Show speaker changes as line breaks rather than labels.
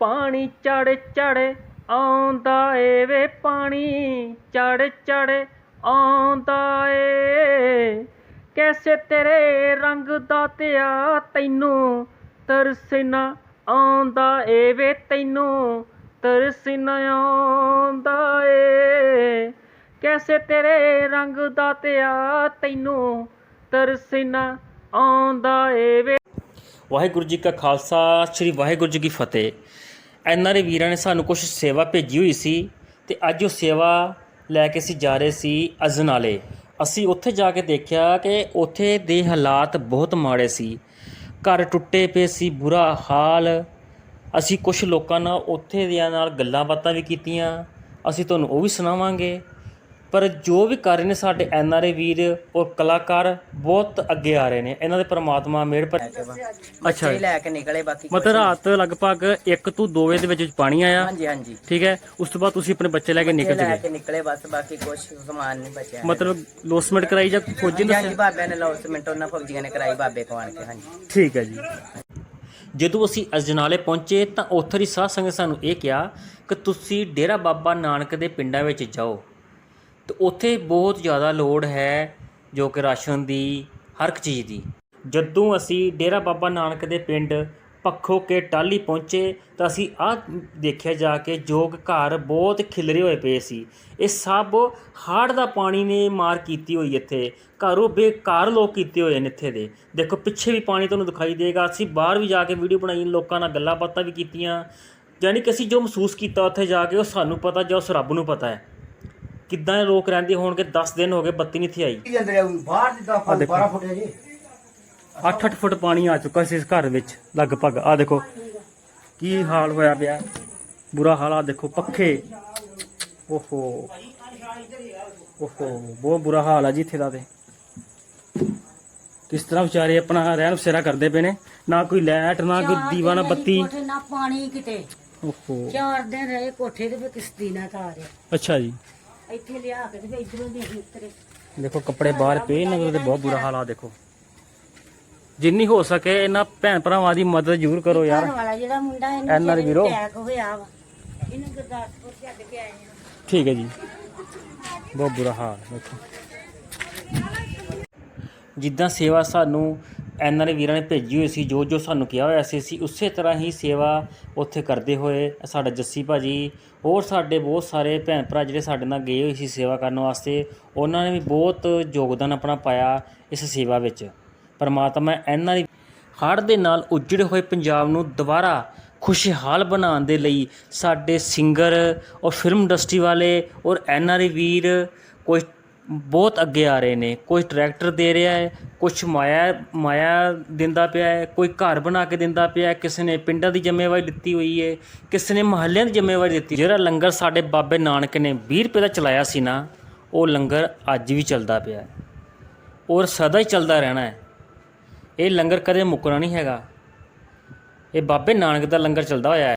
ਪਾਣੀ ਚੜ ਚੜ ਆਉਂਦਾ ਏ ਵੇ ਪਾਣੀ, ਚੜ ਚੜ ਆਉਂਦਾ ਏ। ਕੈਸੇ ਤੇਰੇ ਰੰਗ ਦਾ ਤਿਆ ਤੈਨੂੰ ਤਰਸਨਾ ਆਉਂਦਾ ਏ ਵੇ ਤੈਨੂੰ ਤਰਸਨਾ ਆਉਂਦਾ ਏ। ਕੈਸੇ ਤੇਰੇ ਰੰਗ ਦਾ ਤਿਆ ਤੈਨੂੰ ਤਰਸਨਾ ਆਉਂਦਾ ਏ ਵੇ ਵਾਹਿਗੁਰੂ ਜੀ ਕਾ ਖਾਲਸਾ, ਸ੍ਰੀ ਵਾਹਿਗੁਰੂ ਜੀ ਕੀ ਫਤਿਹ। ਐਨਆਰਏ ਵੀਰਾਂ ਨੇ ਸਾਨੂੰ ਕੁਝ ਸੇਵਾ ਭੇਜੀ ਹੋਈ ਸੀ ਤੇ ਅੱਜ ਉਹ ਸੇਵਾ ਲੈ ਕੇ ਅਸੀਂ ਜਾ ਰਹੇ ਸੀ ਅਜਨਾਲੇ। ਅਸੀਂ ਉੱਥੇ ਜਾ ਕੇ ਦੇਖਿਆ ਕਿ ਉੱਥੇ ਦੇ ਹਾਲਾਤ ਬਹੁਤ ਮਾੜੇ ਸੀ। ਘਰ ਟੁੱਟੇ ਪਏ ਸੀ, ਬੁਰਾ ਹਾਲ। ਅਸੀਂ ਕੁਝ ਲੋਕਾਂ ਨਾਲ ਉੱਥੇ ਦਿਆਂ ਨਾਲ ਗੱਲਾਂ ਬਾਤਾਂ ਵੀ ਕੀਤੀਆਂ। ਅਸੀਂ ਤੁਹਾਨੂੰ ਉਹ ਵੀ ਸੁਣਾਵਾਂਗੇ। ਪਰ ਜੋ ਵੀ ਕਰ ਰਹੇ ਨੇ ਸਾਡੇ ਐਨਆਰਏ ਵੀਰ ਔਰ ਕਲਾਕਾਰ ਬਹੁਤ ਅੱਗੇ ਆ ਰਹੇ ਨੇ। ਇਹਨਾਂ ਦੇ ਪ੍ਰਮਾਤਮਾ ਮਿਹਰ ਪਰ ਅੱਛਾ
ਲੈ ਕੇ ਨਿਕਲੇ ਬਾਕੀ
ਮਤਲਬ ਰਾਤ ਲਗਭਗ 1 ਤੋਂ 2 ਵਜੇ ਦੇ ਵਿੱਚ ਪਾਣੀ ਆਇਆ।
ਹਾਂਜੀ ਹਾਂਜੀ।
ਠੀਕ ਹੈ। ਉਸ ਤੋਂ ਬਾਅਦ ਤੁਸੀਂ ਆਪਣੇ ਬੱਚੇ ਲੈ ਕੇ ਨਿਕਲ
ਲੈ
ਚੁੱਕੇ।
ਕੇ ਨਿਕਲੇ ਬਸ ਬਾਕੀ ਕੁਝ ਸਮਾਨ ਨਹੀਂ ਬਚਿਆ।
ਮਤਲਬ ਲੋਸਮੈਂਟ ਕਰਾਈ ਜਾਂ ਫੌਜੀ ਨੇ
ਹਾਂਜੀ ਬਾਬਿਆਂ ਨੇ ਲੌਸਮੈਂਟ ਉਹਨਾਂ ਫੌਜੀਆਂ ਨੇ ਕਰਾਈ ਬਾਬੇ ਕੋਲ ਆਣ ਕੇ ਹਾਂਜੀ।
ਠੀਕ ਹੈ ਜੀ। ਜਦੋਂ ਅਸੀਂ ਅਜਨਾਲੇ ਪਹੁੰਚੇ ਤਾਂ ਉੱਥੇ ਦੀ ਸਾਧ ਸੰਗਤ ਸਾਨੂੰ ਇਹ ਕਿਹਾ ਕਿ ਤੁਸੀਂ ਡੇਰਾ ਬਾਬਾ ਨਾਨਕ ਦੇ ਪਿੰਡਾਂ ਵਿੱਚ ਜਾਓ। ਤੇ ਉੱਥੇ ਬਹੁਤ ਜ਼ਿਆਦਾ ਲੋੜ ਹੈ ਜੋ ਕਿ ਰਾਸ਼ਨ ਦੀ, ਹਰ ਇੱਕ ਚੀਜ਼ ਦੀ। ਜਦੋਂ ਅਸੀਂ ਡੇਰਾ ਬਾਬਾ ਨਾਨਕ ਦੇ ਪਿੰਡ ਪੱਖੋ ਕੇ ਟਾਲੀ ਪਹੁੰਚੇ, ਤਾਂ ਅਸੀਂ ਆਹ ਦੇਖਿਆ ਜਾ ਕੇ ਜੋਗ ਘਰ ਬਹੁਤ ਖਿਲਰੇ ਹੋਏ ਪਏ ਸੀ। ਇਹ ਸਭ ਹੜ੍ਹ ਦਾ ਪਾਣੀ ਨੇ ਮਾਰ ਕੀਤੀ ਹੋਈ ਇੱਥੇ। ਘਰੋਂ ਬੇਕਾਰ ਲੋਕ ਕੀਤੇ ਹੋਏ ਨੇ ਇੱਥੇ ਦੇ। ਦੇਖੋ, ਪਿੱਛੇ ਵੀ ਪਾਣੀ ਤੁਹਾਨੂੰ ਦਿਖਾਈ ਦੇਗਾ। ਅਸੀਂ ਬਾਹਰ ਵੀ ਜਾ ਕੇ ਵੀਡੀਓ ਬਣਾਈ, ਲੋਕਾਂ ਨਾਲ ਗੱਲਾਂ ਬਾਤਾਂ ਵੀ ਕੀਤੀਆਂ। ਯਾਨੀ ਕਿ ਅਸੀਂ ਜੋ ਮਹਿਸੂਸ ਕੀਤਾ ਉੱਥੇ ਜਾ ਕੇ, ਉਹ ਸਾਨੂੰ ਪਤਾ ਜਾਂ ਉਸ ਰੱਬ ਨੂੰ ਪਤਾ ਹੈ। ਕਿੱਦਾਂ ਇਹ ਲੋਕ ਰਹਿੰਦੇ ਹੋਣਗੇ? 10 ਦਿਨ ਹੋ ਗਏ ਬੱਤੀ ਨਹੀਂ ਇੱਥੇ ਆਈ।
ਜਾਂਦੇ ਆ? ਬਾਹਰ ਜਿੱਦਾਂ
ਆਹ ਦੇਖੋ।
12 ਫੁੱਟ ਹੈ ਜੀ।
8-8 ਫੁੱਟ ਪਾਣੀ ਆ ਚੁੱਕਾ ਸੀ ਇਸ ਘਰ ਵਿੱਚ ਲਗਭਗ। ਆ ਦੇਖੋ ਕੀ ਹਾਲ ਹੋਇਆ ਪਿਆ। ਬੁਰਾ ਹਾਲ ਆ ਦੇਖੋ ਪੱਖੇ। ਓਹੋ। ਓਹੋ ਬਹੁਤ ਬੁਰਾ ਹਾਲ ਆ ਜੀ ਇੱਥੇ ਦਾ ਤੇ। ਕਿਸ ਤਰ੍ਹਾਂ ਵਿਚਾਰੇ ਆਪਣਾ ਰਹਿਣ ਬਸੇਰਾ ਕਰਦੇ ਪਏ ਨੇ। ਨਾ ਕੋਈ ਲਾਈਟ ਨਾ ਕੋਈ ਦੀਵਾ ਨਾ ਬੱਤੀ।
ਕੋਠੇ ਨਾ ਪਾਣੀ ਕਿਤੇ।
ਓਹੋ।
ਚਾਰ ਦਿਨ ਰਹੇ ਕੋਠੇ ਤੇ ਵੀ ਕਿਸ਼ਤੀ ਨਾ ਤਾਰਿਆ
ਅੱਛਾ ਜੀ।
ਇੱਥੇ ਲਿਆ ਕੇ ਤੇ ਵੀ ਇਧਰੋਂ ਦੇ ਉਤਰੇ।
ਦੇਖੋ ਕੱਪੜੇ ਬਾਹਰ ਪਏ ਇਹਨਾਂ ਦੇ ਬਹੁਤ ਬੁਰਾ ਹਾਲ ਆ ਦੇਖੋ। ਜਿੰਨੀ ਹੋ ਸਕੇ ਇਹਨਾਂ ਭੈਣ ਭਰਾਵਾਂ ਦੀ ਮਦਦ ਜ਼ਰੂਰ ਕਰੋ ਯਾਰ।
ਘਰ ਵਾਲਾ ਜਿਹੜਾ ਮੁੰਡਾ
ਐਨ ਆਰ
ਇਹਨੂੰ
ਵੀਰੋ।
ਅਟੈਕ ਹੋਇਆ ਵਾ ਇਹਨੂੰ ਗੁਰਦਾਸਪੁਰ ਛੱਡ ਕੇ ਆਏ ਆ।
ਠੀਕ ਹੈ ਜੀ। ਬਹੁਤ ਬੁਰਾ ਹਾਲ ਦੇਖੋ। ਜਿੱਦਾਂ ਸੇਵਾ ਸਾਨੂੰ ਐੱਨ ਆਰ ਆਈ ਵੀਰਾਂ ਨੇ ਭੇਜੀ ਹੋਈ ਸੀ, ਜੋ ਜੋ ਸਾਨੂੰ ਕਿਹਾ ਹੋਇਆ ਸੀ, ਅਸੀਂ ਉਸੇ ਤਰ੍ਹਾਂ ਹੀ ਸੇਵਾ ਉੱਥੇ ਕਰਦੇ ਹੋਏ ਸਾਡਾ ਜੱਸੀ ਭਾਜੀ ਹੋਰ ਸਾਡੇ ਬਹੁਤ ਸਾਰੇ ਭੈਣ ਭਰਾ ਜਿਹੜੇ ਸਾਡੇ ਨਾਲ ਗਏ ਹੋਏ ਸੀ ਸੇਵਾ ਕਰਨ ਵਾਸਤੇ, ਉਹਨਾਂ ਨੇ ਵੀ ਬਹੁਤ ਯੋਗਦਾਨ ਆਪਣਾ ਪਾਇਆ ਇਸ ਸੇਵਾ ਵਿੱਚ। ਪਰਮਾਤਮਾ ਐਨ ਆਈ ਹੜ੍ਹ ਦੇ ਨਾਲ ਉਜੜੇ ਹੋਏ ਪੰਜਾਬ ਨੂੰ ਦੁਬਾਰਾ ਖੁਸ਼ਹਾਲ ਬਣਾਉਣ ਦੇ ਲਈ ਸਾਡੇ ਸਿੰਗਰ ਔਰ ਫਿਲਮ ਇੰਡਸਟਰੀ ਵਾਲੇ ਔਰ ਐਨਆਰਏ ਵੀਰ ਕੋਈ ਬਹੁਤ ਅੱਗੇ ਆ ਰਹੇ ਨੇ, ਕੋਈ ਟਰੈਕਟਰ ਦੇ ਰਿਹਾ ਹੈ ਕੁਛ ਮਾਇਆ ਮਾਇਆ ਦਿੰਦਾ ਪਿਆ ਹੈ, ਕੋਈ ਘਰ ਬਣਾ ਕੇ ਦਿੰਦਾ ਪਿਆ ਕਿਸੇ ਨੇ ਪਿੰਡਾਂ ਦੀ ਜ਼ਿੰਮੇਵਾਰੀ ਦਿੱਤੀ ਹੋਈ ਹੈ, ਕਿਸੇ ਨੇ ਮਹੱਲਿਆਂ ਦੀ ਜ਼ਿੰਮੇਵਾਰੀ ਦਿੱਤੀ। ਜਿਹੜਾ ਲੰਗਰ ਸਾਡੇ ਬਾਬੇ ਨਾਨਕ ਨੇ 20 ਰੁਪਏ ਦਾ ਚਲਾਇਆ ਸੀ ਨਾ, ਉਹ ਲੰਗਰ ਅੱਜ ਵੀ ਚੱਲਦਾ ਪਿਆ ਹੈ ਔਰ ਸਦਾ ਹੀ ਚੱਲਦਾ ਰਹਿਣਾ ਹੈ। ਇਹ ਲੰਗਰ ਕਦੇ ਮੁੱਕਣਾ ਨਹੀਂ ਹੈਗਾ। ਇਹ ਬਾਬੇ ਨਾਨਕ ਦਾ ਲੰਗਰ ਚੱਲਦਾ ਹੋਇਆ ਹੈ।